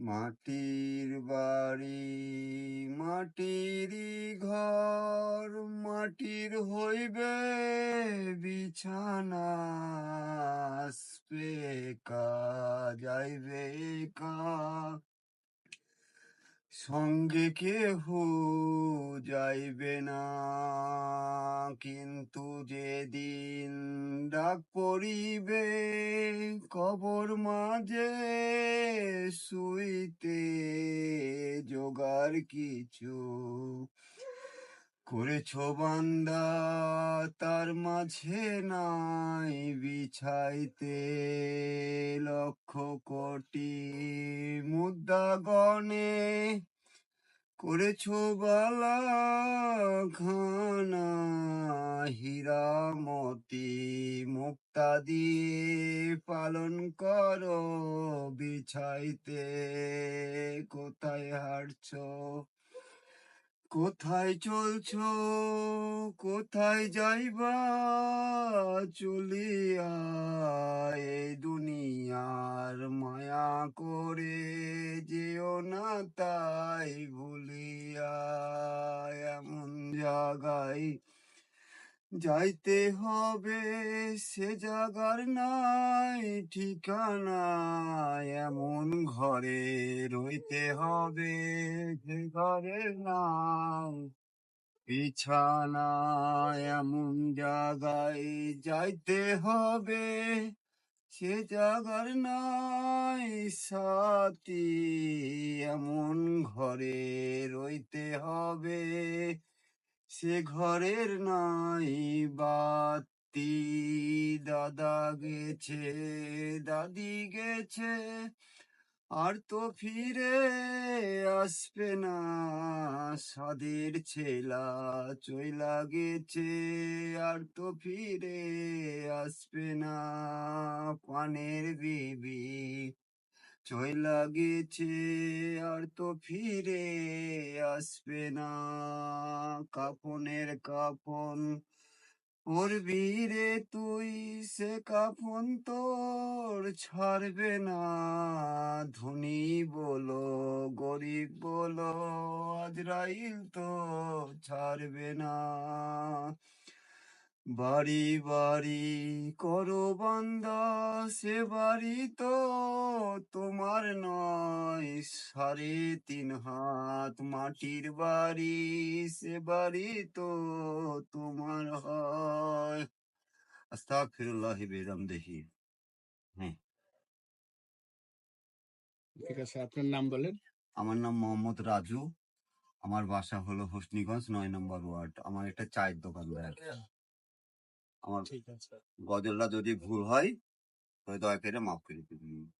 মাটির বাড়ি, মাটিরই ঘর, মাটির হইবে বিছানা কা যাইবে কা সঙ্গে কেহ যাইবে না, কিন্তু যেদিন ডাক পড়িবে কবর মাঝে শুইতে জোগাড় কিছু। করেছ বান্দা, তার মাঝে নাই বিছাইতে লক্ষ কোটি মুদ্রা গণে করেছ বালা খানা হীরামতি মুক্তা দিয়ে পালন করো, বিছাইতে কোথায় হাঁটছো কোথায় চলছ? কোথায় যাইবা? চলিয়া, এই দুনিয়ার মায়া করে না তাই ভুলিয়া এমন জায়গায় যাইতে হবে সে জাগার নাই ঠিকানা, এমন ঘরে রইতে হবে যে ঘরের নাই বিছানা, এমন জায়গায় যাইতে হবে সে জাগার নাই সাথী এমন ঘরে রইতে হবে। সে ঘরের নাই বাতি, দাদা গেছে, দাদি গেছে আর তো ফিরে আসবে না। সাদের ছেলা চইলা গেছে, আর তো ফিরে আসবে না। পানের বিবি চইলা গেছে, আর তো ফিরে আসবে না। কাপনের কাপন পরবি রে তুই সে কাফন তোর ছাড়বে না। ধনী বলো, গরিব বলো, আজরাইল তো ছাড়বে না। বাড়ি বাড়ি করো বান্দা, সে বাড়ি তো তোমার নয় সাড়ে তিন হাত মাটির বাড়ি সে বাড়ি তো তোমার হয় আস্তাগফিরুল্লাহ বিহামদিহি হ্যাঁ ঠিক আছে আপনার নাম বলেন। আমার নাম মোহাম্মদ রাজু। আমার বাসা হলো হোসনিগঞ্জ নয় নম্বর ওয়ার্ড। আমার একটা চায়ের দোকান আমার ঠিক আছে। গজলটা যদি ভুল হয় তবে দয়া করে মাফ করে দিবেন।